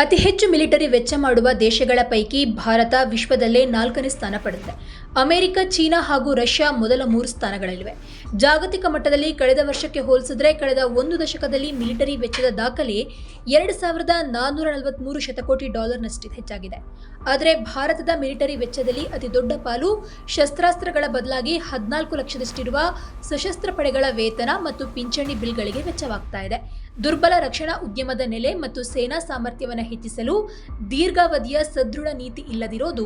ಅತಿ ಹೆಚ್ಚು ಮಿಲಿಟರಿ ವೆಚ್ಚ ಮಾಡುವ ದೇಶಗಳ ಪೈಕಿ ಭಾರತ ವಿಶ್ವದಲ್ಲೇ ನಾಲ್ಕನೇ ಸ್ಥಾನ ಪಡೆದಿದೆ. ಅಮೆರಿಕ, ಚೀನಾ ಹಾಗೂ ರಷ್ಯಾ ಮೊದಲ ಮೂರು ಸ್ಥಾನಗಳಲ್ಲಿವೆ. ಜಾಗತಿಕ ಮಟ್ಟದಲ್ಲಿ ಕಳೆದ ವರ್ಷಕ್ಕೆ ಹೋಲಿಸಿದ್ರೆ ಕಳೆದ ಒಂದು ದಶಕದಲ್ಲಿ ಮಿಲಿಟರಿ ವೆಚ್ಚದ ದಾಖಲೆ ಎರಡು ಸಾವಿರದ ನಾನ್ನೂರ ನಲವತ್ಮೂರು ಶತಕೋಟಿ ಡಾಲರ್ನಷ್ಟು ಹೆಚ್ಚಾಗಿದೆ. ಆದರೆ ಭಾರತದ ಮಿಲಿಟರಿ ವೆಚ್ಚದಲ್ಲಿ ಅತಿ ದೊಡ್ಡ ಪಾಲು ಶಸ್ತ್ರಾಸ್ತ್ರಗಳ ಬದಲಾಗಿ ಹದಿನಾಲ್ಕು ಲಕ್ಷದಷ್ಟಿರುವ ಸಶಸ್ತ್ರ ಪಡೆಗಳ ವೇತನ ಮತ್ತು ಪಿಂಚಣಿ ಬಿಲ್ಗಳಿಗೆ ವೆಚ್ಚವಾಗ್ತಾ ಇದೆ. ದುರ್ಬಲ ರಕ್ಷಣಾ ಉದ್ಯಮದ ನೆಲೆ ಮತ್ತು ಸೇನಾ ಸಾಮರ್ಥ್ಯವನ್ನು ಹೆಚ್ಚಿಸಲು ದೀರ್ಘಾವಧಿಯ ಸದೃಢ ನೀತಿ ಇಲ್ಲದಿರೋದು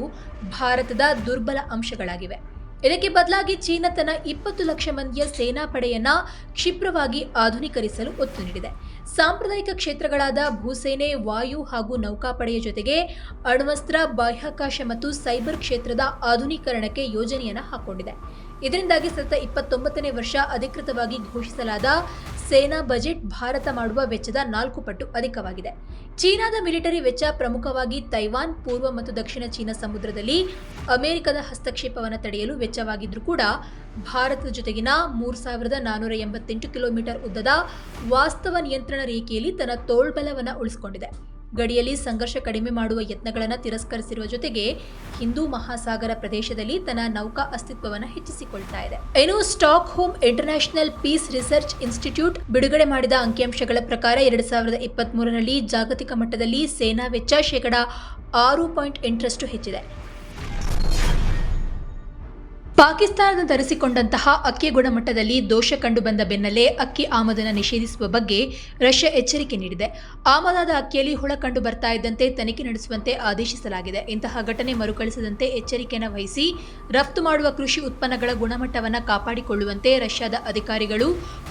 ಭಾರತದ ದುರ್ಬಲ ಅಂಶಗಳಾಗಿವೆ. ಇದಕ್ಕೆ ಬದಲಾಗಿ ಚೀನಾ ತನ್ನ ಇಪ್ಪತ್ತು ಲಕ್ಷ ಮಂದಿಯ ಸೇನಾ ಪಡೆಯನ್ನ ಕ್ಷಿಪ್ರವಾಗಿ ಆಧುನೀಕರಿಸಲು ಒತ್ತು ನೀಡಿದೆ. ಸಾಂಪ್ರದಾಯಿಕ ಕ್ಷೇತ್ರಗಳಾದ ಭೂಸೇನೆ, ವಾಯು ಹಾಗೂ ನೌಕಾಪಡೆಯ ಜೊತೆಗೆ ಅಣ್ವಸ್ತ್ರ, ಬಾಹ್ಯಾಕಾಶ ಮತ್ತು ಸೈಬರ್ ಕ್ಷೇತ್ರದ ಆಧುನೀಕರಣಕ್ಕೆ ಯೋಜನೆಯನ್ನು ಹಾಕೊಂಡಿದೆ. ಇದರಿಂದಾಗಿ ಸತತ ಇಪ್ಪತ್ತೊಂಬತ್ತನೇ ವರ್ಷ ಅಧಿಕೃತವಾಗಿ ಘೋಷಿಸಲಾದ ಸೇನಾ ಬಜೆಟ್ ಭಾರತ ಮಾಡುವ ವೆಚ್ಚದ ನಾಲ್ಕು ಪಟ್ಟು ಅಧಿಕವಾಗಿದೆ. ಚೀನಾದ ಮಿಲಿಟರಿ ವೆಚ್ಚ ಪ್ರಮುಖವಾಗಿ ತೈವಾನ್, ಪೂರ್ವ ಮತ್ತು ದಕ್ಷಿಣ ಚೀನಾ ಸಮುದ್ರದಲ್ಲಿ ಅಮೆರಿಕದ ಹಸ್ತಕ್ಷೇಪವನ್ನು ತಡೆಯಲು ವೆಚ್ಚವಾಗಿದ್ದರೂ ಕೂಡ ಭಾರತದ ಜೊತೆಗಿನ ಮೂರು ಸಾವಿರದ ನಾನ್ನೂರ ಎಂಬತ್ತೆಂಟು ಕಿಲೋಮೀಟರ್ ಉದ್ದದ ವಾಸ್ತವ ನಿಯಂತ್ರಣ ರೇಖೆಯಲ್ಲಿ ತನ್ನ ತೋಳ್ಬಲವನ್ನು ಉಳಿಸಿಕೊಂಡಿದೆ. ಗಡಿಯಲ್ಲಿ ಸಂಘರ್ಷ ಕಡಿಮೆ ಮಾಡುವ ಯತ್ನಗಳನ್ನು ತಿರಸ್ಕರಿಸಿರುವ ಜೊತೆಗೆ ಹಿಂದೂ ಮಹಾಸಾಗರ ಪ್ರದೇಶದಲ್ಲಿ ತನ್ನ ನೌಕಾ ಅಸ್ತಿತ್ವವನ್ನು ಹೆಚ್ಚಿಸಿಕೊಳ್ತಾ ಇದೆ. ಇನ್ನು Stockholm International Peace Research Institute ಬಿಡುಗಡೆ ಮಾಡಿದ ಅಂಕಿಅಂಶಗಳ ಪ್ರಕಾರ ಎರಡು ಸಾವಿರದ ಇಪ್ಪತ್ತ್ಮೂರರಲ್ಲಿ ಜಾಗತಿಕ ಮಟ್ಟದಲ್ಲಿ ಸೇನಾ ವೆಚ್ಚ ಶೇಕಡ ಆರು ಪಾಯಿಂಟ್ ಎಂಟರಷ್ಟು ಹೆಚ್ಚಿದೆ. ಪಾಕಿಸ್ತಾನದ ತರಿಸಿಕೊಂಡಂತಹ ಅಕ್ಕಿ ಗುಣಮಟ್ಟದಲ್ಲಿ ದೋಷ ಕಂಡುಬಂದ ಬೆನ್ನಲ್ಲೇ ಅಕ್ಕಿ ಆಮದನ್ನು ನಿಷೇಧಿಸುವ ಬಗ್ಗೆ ರಷ್ಯಾ ಎಚ್ಚರಿಕೆ ನೀಡಿದೆ. ಆಮದಾದ ಅಕ್ಕಿಯಲ್ಲಿ ಹುಳ ಕಂಡು ಬರ್ತಾ ಇದ್ದಂತೆ ತನಿಖೆ ನಡೆಸುವಂತೆ ಆದೇಶಿಸಲಾಗಿದೆ. ಇಂತಹ ಘಟನೆ ಮರುಕಳಿಸದಂತೆ ಎಚ್ಚರಿಕೆಯನ್ನು ವಹಿಸಿ ರಫ್ತು ಮಾಡುವ ಕೃಷಿ ಉತ್ಪನ್ನಗಳ ಗುಣಮಟ್ಟವನ್ನು ಕಾಪಾಡಿಕೊಳ್ಳುವಂತೆ ರಷ್ಯಾದ ಅಧಿಕಾರಿಗಳು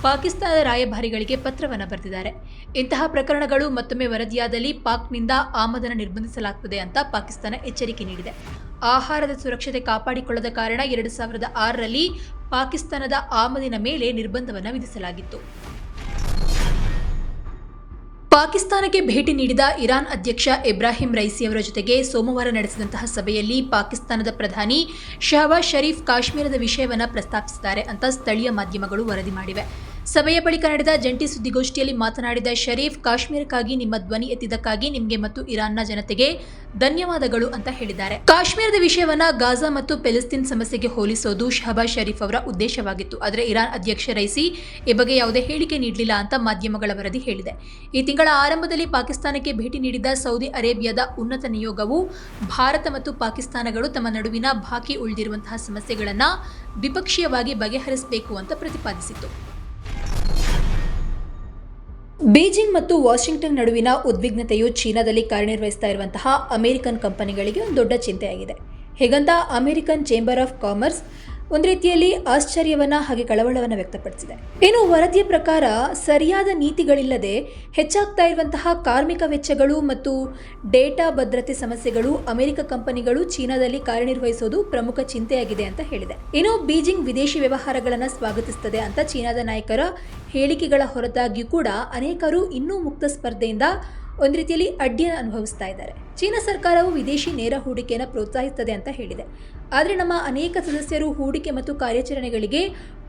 ಪಾಕಿಸ್ತಾನದ ರಾಯಭಾರಿಗಳಿಗೆ ಪತ್ರವನ್ನು ಬರೆದಿದ್ದಾರೆ. ಇಂತಹ ಪ್ರಕರಣಗಳು ಮತ್ತೊಮ್ಮೆ ವರದಿಯಾದಲ್ಲಿ ಪಾಕ್ನಿಂದ ಆಮದನ್ನು ನಿರ್ಬಂಧಿಸಲಾಗುತ್ತದೆ ಅಂತ ಪಾಕಿಸ್ತಾನ ಎಚ್ಚರಿಕೆ ನೀಡಿದೆ. ಆಹಾರದ ಸುರಕ್ಷತೆ ಕಾಪಾಡಿಕೊಳ್ಳದ ಕಾರಣ ಎರಡು ಸಾವಿರದ ಆರರಲ್ಲಿ ಪಾಕಿಸ್ತಾನದ ಆಮದಿನ ಮೇಲೆ ನಿರ್ಬಂಧವನ್ನು ವಿಧಿಸಲಾಗಿತ್ತು. ಪಾಕಿಸ್ತಾನಕ್ಕೆ ಭೇಟಿ ನೀಡಿದ ಇರಾನ್ ಅಧ್ಯಕ್ಷ ಇಬ್ರಾಹಿಂ ರೈಸಿ ಅವರ ಜೊತೆಗೆ ಸೋಮವಾರ ನಡೆಸಿದಂತಹ ಸಭೆಯಲ್ಲಿ ಪಾಕಿಸ್ತಾನದ ಪ್ರಧಾನಿ ಶಹಬಾಜ್ ಶರೀಫ್ ಕಾಶ್ಮೀರದ ವಿಷಯವನ್ನು ಪ್ರಸ್ತಾಪಿಸಿದ್ದಾರೆ ಅಂತ ಸ್ಥಳೀಯ ಮಾಧ್ಯಮಗಳು ವರದಿ ಮಾಡಿವೆ. ಸಭೆಯ ಬಳಿಕ ನಡೆದ ಜಂಟಿ ಸುದ್ದಿಗೋಷ್ಠಿಯಲ್ಲಿ ಮಾತನಾಡಿದ ಶರೀಫ್, ಕಾಶ್ಮೀರಕ್ಕಾಗಿ ನಿಮ್ಮ ಧ್ವನಿ ಎತ್ತಿದ್ದಕ್ಕಾಗಿ ನಿಮಗೆ ಮತ್ತು ಇರಾನ್ನ ಜನತೆಗೆ ಧನ್ಯವಾದಗಳು ಅಂತ ಹೇಳಿದ್ದಾರೆ. ಕಾಶ್ಮೀರದ ವಿಷಯವನ್ನ ಗಾಜಾ ಮತ್ತು ಪೆಲಿಸ್ತೀನ್ ಸಮಸ್ಯೆಗೆ ಹೋಲಿಸೋದು ಶಹಬಾಜ್ ಶರೀಫ್ ಅವರ ಉದ್ದೇಶವಾಗಿತ್ತು. ಆದರೆ ಇರಾನ್ ಅಧ್ಯಕ್ಷ ರೈಸಿ ಈ ಬಗ್ಗೆ ಯಾವುದೇ ಹೇಳಿಕೆ ನೀಡಲಿಲ್ಲ ಅಂತ ಮಾಧ್ಯಮಗಳ ವರದಿ ಹೇಳಿದೆ. ಈ ತಿಂಗಳ ಆರಂಭದಲ್ಲಿ ಪಾಕಿಸ್ತಾನಕ್ಕೆ ಭೇಟಿ ನೀಡಿದ ಸೌದಿ ಅರೇಬಿಯಾದ ಉನ್ನತ ನಿಯೋಗವು ಭಾರತ ಮತ್ತು ಪಾಕಿಸ್ತಾನಗಳು ತಮ್ಮ ನಡುವಿನ ಬಾಕಿ ಉಳಿದಿರುವಂತಹ ಸಮಸ್ಯೆಗಳನ್ನು ದ್ವಿಪಕ್ಷೀಯವಾಗಿ ಬಗೆಹರಿಸಬೇಕು ಅಂತ ಪ್ರತಿಪಾದಿಸಿತು ಬೀಜಿಂಗ್ ಮತ್ತು ವಾಷಿಂಗ್ಟನ್ ನಡುವಿನ ಉದ್ವಿಗ್ನತೆಯು ಚೀನಾದಲ್ಲಿ ಕಾರ್ಯನಿರ್ವಹಿಸ್ತಾ ಇರುವಂತಹ ಅಮೆರಿಕನ್ ಕಂಪನಿಗಳಿಗೆ ಒಂದು ದೊಡ್ಡ ಚಿಂತೆಯಾಗಿದೆ. ಹೇಗಂತ ಅಮೆರಿಕನ್ ಚೇಂಬರ್ ಆಫ್ ಕಾಮರ್ಸ್ ಒಂದು ರೀತಿಯಲ್ಲಿ ಆಶ್ಚರ್ಯವನ್ನ ಹಾಗೆ ಕಳವಳವನ್ನ ವ್ಯಕ್ತಪಡಿಸಿದೆ. ಇನ್ನು ವರದಿಯ ಪ್ರಕಾರ ಸರಿಯಾದ ನೀತಿಗಳಿಲ್ಲದೆ ಹೆಚ್ಚಾಗ್ತಾ ಇರುವಂತಹ ಕಾರ್ಮಿಕ ವೆಚ್ಚಗಳು ಮತ್ತು ಡೇಟಾ ಭದ್ರತೆ ಸಮಸ್ಯೆಗಳು ಅಮೆರಿಕ ಕಂಪನಿಗಳು ಚೀನಾದಲ್ಲಿ ಕಾರ್ಯನಿರ್ವಹಿಸೋದು ಪ್ರಮುಖ ಚಿಂತೆಯಾಗಿದೆ ಅಂತ ಹೇಳಿದೆ. ಇನ್ನು ಬೀಜಿಂಗ್ ವಿದೇಶಿ ವ್ಯವಹಾರಗಳನ್ನು ಸ್ವಾಗತಿಸುತ್ತದೆ ಅಂತ ಚೀನಾದ ನಾಯಕರ ಹೇಳಿಕೆಗಳ ಹೊರತಾಗಿಯೂ ಕೂಡ ಅನೇಕರು ಇನ್ನೂ ಮುಕ್ತ ಸ್ಪರ್ಧೆಯಿಂದ ಒಂದು ರೀತಿಯಲ್ಲಿ ಅಡ್ಡಿಯನ್ನು ಅನುಭವಿಸ್ತಾ ಇದ್ದಾರೆ. ಚೀನಾ ಸರ್ಕಾರವು ವಿದೇಶಿ ನೇರ ಹೂಡಿಕೆಯನ್ನು ಪ್ರೋತ್ಸಾಹಿಸುತ್ತದೆ ಅಂತ ಹೇಳಿದೆ. ಆದರೆ ನಮ್ಮ ಅನೇಕ ಸದಸ್ಯರು ಹೂಡಿಕೆ ಮತ್ತು ಕಾರ್ಯಾಚರಣೆಗಳಿಗೆ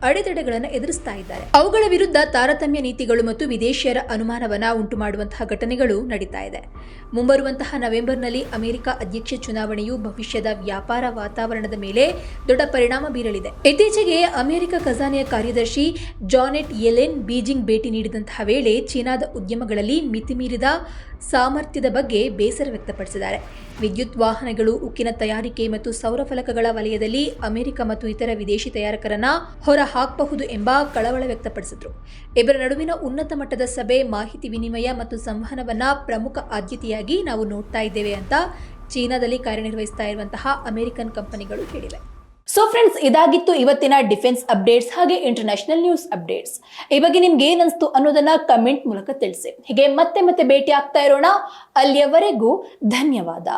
ಅಡೆತಡೆಗಳನ್ನು ಎದುರಿಸ್ತಾ ಇದ್ದಾರೆ. ಅವುಗಳ ವಿರುದ್ಧ ತಾರತಮ್ಯ ನೀತಿಗಳು ಮತ್ತು ವಿದೇಶಿಯರ ಅನುಮಾನವನ್ನು ಉಂಟು ಮಾಡುವಂತಹ ಘಟನೆಗಳು ನಡೀತಾ ಇದೆ. ಮುಂಬರುವಂತಹ ನವೆಂಬರ್ನಲ್ಲಿ ಅಮೆರಿಕ ಅಧ್ಯಕ್ಷ ಚುನಾವಣೆಯು ಭವಿಷ್ಯದ ವ್ಯಾಪಾರ ವಾತಾವರಣದ ಮೇಲೆ ದೊಡ್ಡ ಪರಿಣಾಮ ಬೀರಲಿದೆ. ಇತ್ತೀಚೆಗೆ ಅಮೆರಿಕ ಖಜಾನೆಯ ಕಾರ್ಯದರ್ಶಿ ಜಾನೆಟ್ ಯೆಲೆನ್ ಬೀಜಿಂಗ್ ಭೇಟಿ ನೀಡಿದಂತಹ ವೇಳೆ ಚೀನಾದ ಉದ್ಯಮಗಳಲ್ಲಿ ಮಿತಿಮೀರಿದ ಸಾಮರ್ಥ್ಯದ ಬಗ್ಗೆ ಬೇಸರ ವ್ಯಕ್ತಪಡಿಸಿದ್ದಾರೆ. ವಿದ್ಯುತ್ ವಾಹನಗಳು, ಉಕ್ಕಿನ ತಯಾರಿಕೆ ಮತ್ತು ಸೌರಫಲಕಗಳ ವಲಯದಲ್ಲಿ ಅಮೆರಿಕ ಮತ್ತು ಇತರ ವಿದೇಶಿ ತಯಾರಕರನ್ನ ಹೊರ ಹಾಕಬಹುದು ಎಂಬ ಕಳವಳ ವ್ಯಕ್ತಪಡಿಸಿದರು. ಇಬ್ಬರ ನಡುವಿನ ಉನ್ನತ ಮಟ್ಟದ ಸಭೆ, ಮಾಹಿತಿ ವಿನಿಮಯ ಮತ್ತು ಸಂವಹನವನ್ನ ಪ್ರಮುಖ ಆದ್ಯತೆಯಾಗಿ ನಾವು ನೋಡ್ತಾ ಇದ್ದೇವೆ ಅಂತ ಚೀನಾದಲ್ಲಿ ಕಾರ್ಯನಿರ್ವಹಿಸ್ತಾ ಇರುವಂತಹ ಅಮೆರಿಕನ್ ಕಂಪನಿಗಳು ಹೇಳಿವೆ. ಸೊ ಫ್ರೆಂಡ್ಸ್ ಇದಾಗಿತ್ತು ಇವತ್ತಿನ ಡಿಫೆನ್ಸ್ ಅಪ್ಡೇಟ್ಸ್ ಹಾಗೆ ಇಂಟರ್ನ್ಯಾಷನಲ್ ನ್ಯೂಸ್ ಅಪ್ಡೇಟ್ಸ್. ಈ ಬಗ್ಗೆ ನಿಮ್ಗೆ ಏನನ್ಸ್ತು ಅನ್ನೋದನ್ನ ಕಮೆಂಟ್ ಮೂಲಕ ತಿಳಿಸಿ. ಹೀಗೆ ಮತ್ತೆ ಮತ್ತೆ ಭೇಟಿ ಆಗ್ತಾ ಇರೋಣ. ಅಲ್ಲಿಯವರೆಗೂ ಧನ್ಯವಾದ.